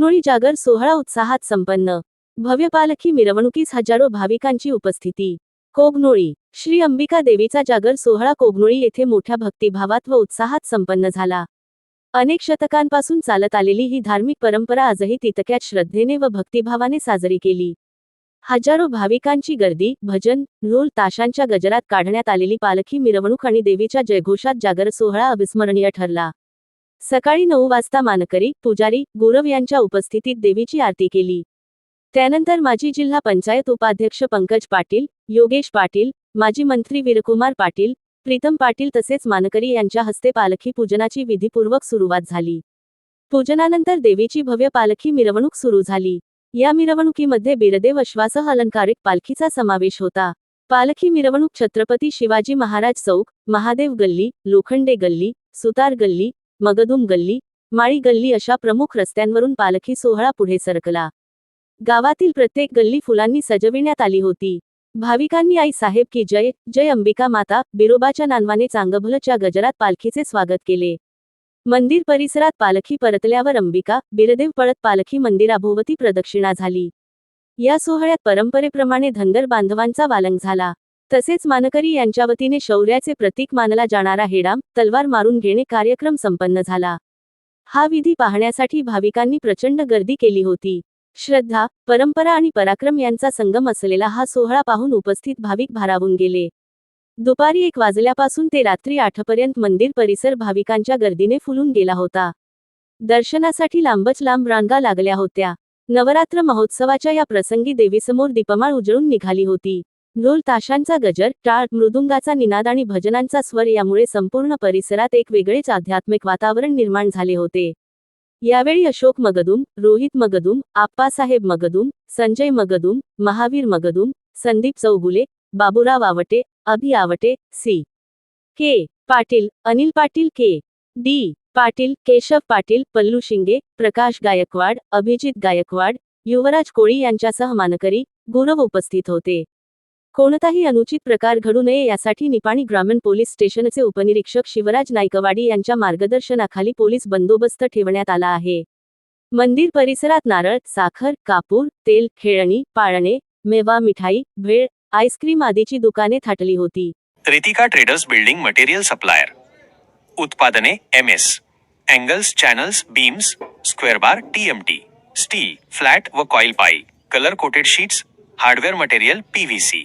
कोगनोळी जागर सोहळा उत्साहात संपन्न. भव्य पालखी मिरवणुकीस हजारो भाविकांची उपस्थिती. कोगनोळी. श्री अंबिका देवीचा जागर सोहळा कोगनोळी येथे मोठ्या भक्तिभावात व उत्साहात संपन्न झाला. अनेक शतकांपासून चालत आलेली ही धार्मिक परंपरा आजही तितक्याच श्रद्धेने व भक्तिभावाने साजरी केली. हजारो भाविकांची गर्दी भजन ढोल ताशांच्या गजरात काढण्यात आलेली पालखी मिरवणूक आणि देवीच्या जयघोषात जागर सोहळा अविस्मरणीय ठरला. सकाळी नऊ वाजता मानकरी पुजारी गुरव यांच्या उपस्थितीत देवीची आरती केली. त्यानंतर माजी जिल्हा पंचायत उपाध्यक्ष पंकज पाटील योगेश पाटील माजी मंत्री वीरकुमार पाटील प्रीतम पाटील तसेच मानकरी यांच्या हस्ते पालखी पूजनाची विधीपूर्वक सुरुवात झाली. पूजनानंतर देवीची भव्य पालखी मिरवणूक सुरू झाली. या मिरवणुकीमध्ये बिरदेव अश्वासह अलंकारिक पालखीचा समावेश होता. पालखी मिरवणूक छत्रपती शिवाजी महाराज चौक महादेव गल्ली लोखंडे गल्ली सुतार गल्ली मगदुम गल्ली माळी गल्ली अशा प्रमुख रस्त्यांवरून पालखी सोहळा पुढे सरकला. गावातील प्रत्येक गल्ली फुलांनी सजविण्यात आली होती. भाविकांनी आई साहेब की जय जय अंबिका माता बिरोबाच्या नानवाने चांगभलच्या गजरात पालखीचे स्वागत केले. मंदिर परिसरात पालखी परतल्यावर अंबिका बिरदेव पळत पालखी मंदिराभोवती प्रदक्षिणा झाली. या सोहळ्यात परंपरेप्रमाणे धनगर बांधवांचा वालंग झाला. तसेच मानकरी यांच्या वतीने शौर्याचे प्रतीक मानला जाणारा हेडाम तलवार मारून घेणे कार्यक्रम संपन्न झाला. हा विधी पाहण्यासाठी भाविकांनी प्रचंड गर्दी केली होती. श्रद्धा परंपरा आणि पराक्रम यांचा संगम असलेला हा सोहळा पाहून उपस्थित भाविक भारावून गेले. दुपारी एक वाजल्यापासून ते रात्री आठपर्यंत मंदिर परिसर भाविकांच्या गर्दीने फुलून गेला होता. दर्शनासाठी लांबच लांब रांगा लागल्या होत्या. नवरात्र महोत्सवाच्या या प्रसंगी देवीसमोर दीपमाळ उजळून निघाली होती. ढोल ताशांचा गजर टाळ मृदुंगाचा निनाद आणि भजनांचा स्वर यामुळे संपूर्ण परिसरात एक वेगळेच आध्यात्मिक वातावरण निर्माण झाले होते. यावेळी Ashok Magdum Rohit Magdum Appasaheb Magdum Sanjay Magdum Mahavir Magdum Sandeep Chougule Baburao Awate Abhi Awate C. K. Patil Anil Patil K. D. Patil Keshav Patil Pallu Shinge Prakash Gaikwad Abhijit Gaikwad युवराज कोळी यांच्यासह मानकरी गुरव उपस्थित होते. कोणताही अनुचित प्रकार घडू नये यासाठी निपाणी ग्रामीण पोलीस स्टेशनचे उपनिरीक्षक शिवराज नायकवाडी यांच्या मार्गदर्शनाखाली पोलीस बंदोबस्त ठेवण्यात आला आहे. मंदिर परिसरात नारळ साखर कापूर तेल खेळणी पाळणे मेवा मिठाई भेळ आईस्क्रीम आदीची दुकाने थाटली होती. Ritika traders building material supplier. उत्पादने M S. Angles channels beams square bar TMT steel flat व coil pipe. Colour coated sheets hardware material PVC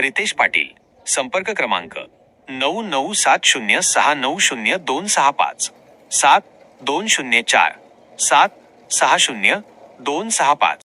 Riteish Patil. संपर्क क्रमांक नऊ नऊ सात शून्य सहा नऊ शून्य दोन सहा पाच. सात दोन शून्य चार. सात सहा शून्य दोन सहा पाच.